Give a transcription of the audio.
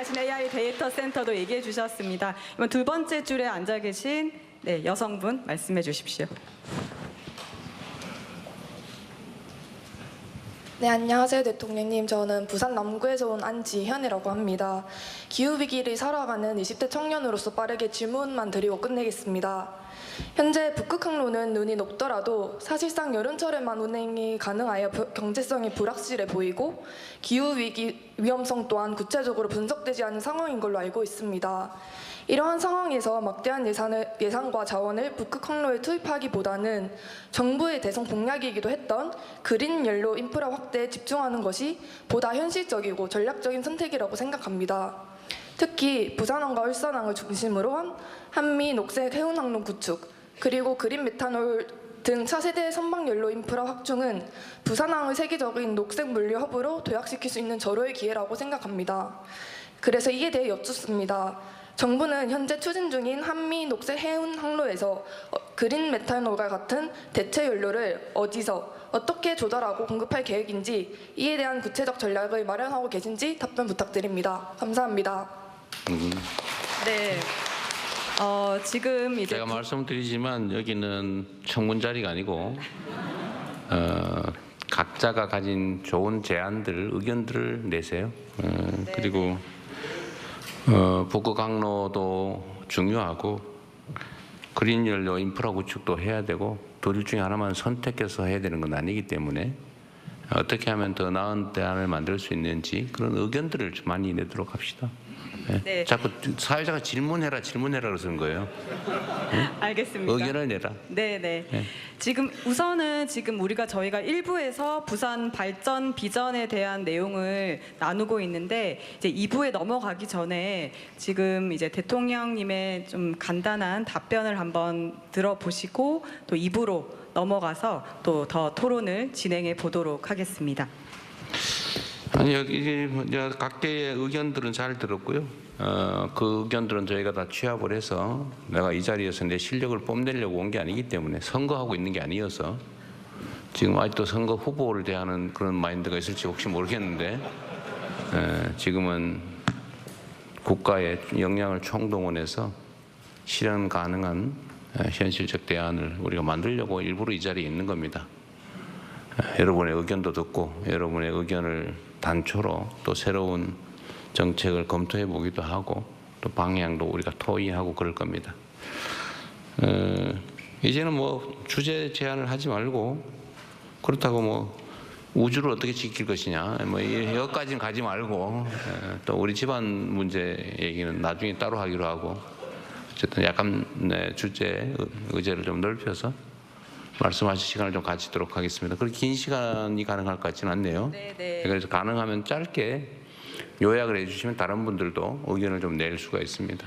관리하신 AI 데이터 센터도 얘기해 주셨습니다. 이번 두 번째 줄에 앉아 계신 네, 여성분 말씀해 주십시오. 네, 안녕하세요, 대통령님. 저는 부산 남구에서 온 안지현이라고 합니다. 기후위기를 살아가는 20대 청년으로서 빠르게 질문만 드리고 끝내겠습니다. 현재 북극 항로는 눈이 녹더라도 사실상 여름철에만 운행이 가능하여 부- 경제성이 불확실해 보이고 기후위기 위험성 또한 구체적으로 분석되지 않은 상황인 걸로 알고 있습니다. 이러한 상황에서 막대한 예산을, 예산과 자원을 북극 항로에 투입하기보다는 정부의 대선 공약이기도 했던 그린 옐로 인프라 확대 에 집중하는 것이 보다 현실적이고 전략적인 선택이라고 생각합니다. 특히 부산항과 울산항을 중심으로 한 한미 녹색 해운 항로 구축 그리고 그린 메탄올 등 차세대 선박 연료 인프라 확충은 부산항을 세계적인 녹색 물류 허브로 도약시킬 수 있는 절호의 기회라고 생각합니다. 그래서 이에 대해 여쭙습니다. 정부는 현재 추진 중인 한미 녹색 해운 항로에서 어, 그린 메탄올과 같은 대체 연료를 어디서 어떻게 조달하고 공급할 계획인지 이에 대한 구체적 전략을 마련하고 계신지 답변 부탁드립니다. 감사합니다. 네. 어, 지금 이제 제가 말씀드리지만 여기는 청문 자리가 아니고 어, 각자가 가진 좋은 제안들, 의견들을 내세요. 어, 그리고 어, 북극 항로도 중요하고 그린 연료 인프라 구축도 해야 되고 둘 중에 하나만 선택해서 해야 되는 건 아니기 때문에 어떻게 하면 더 나은 대안을 만들 수 있는지 그런 의견들을 좀 많이 내도록 합시다. 예. 네. 자꾸 사회자가 질문해라 질문해라 그러는 거예요. 알겠습니다. 의견을 내라. 네, 네. 네. 지금 우선은 지금 우리가 저희가 일부에서 부산 발전 비전에 대한 내용을 나누고 있는데 이제 2부에 넘어가기 전에 지금 이제 대통령님의 좀 간단한 답변을 한번 들어보시고 또 2부로 넘어가서 또 더 토론을 진행해 보도록 하겠습니다. 아니 여기 이제 각계의 의견들은 잘 들었고요. 어, 그 의견들은 저희가 다 취합을 해서 내가 이 자리에서 내 실력을 뽐내려고 온 게 아니기 때문에 선거하고 있는 게 아니어서 지금 아직도 선거 후보를 대하는 그런 마인드가 있을지 혹시 모르겠는데 에, 지금은 국가의 역량을 총동원해서 실현 가능한 에, 현실적 대안을 우리가 만들려고 일부러 이 자리에 있는 겁니다. 여러분의 의견도 듣고 여러분의 의견을 단초로 또 새로운 정책을 검토해 보기도 하고 또 방향도 우리가 토의하고 그럴 겁니다. 어, 이제는 뭐 주제 제한을 하지 말고 그렇다고 뭐 우주를 어떻게 지킬 것이냐 뭐 이- 여기까지는 가지 말고 에, 또 우리 집안 문제 얘기는 나중에 따로 하기로 하고 어쨌든 약간 네, 주제 의- 의제를 좀 넓혀서 말씀하실 시간을 좀 가지도록 하겠습니다. 그렇게 긴 시간이 가능할 것 같지는 않네요. 네, 네. 그래서 가능하면 짧게 요약을 해주시면 다른 분들도 의견을 좀 낼 수가 있습니다.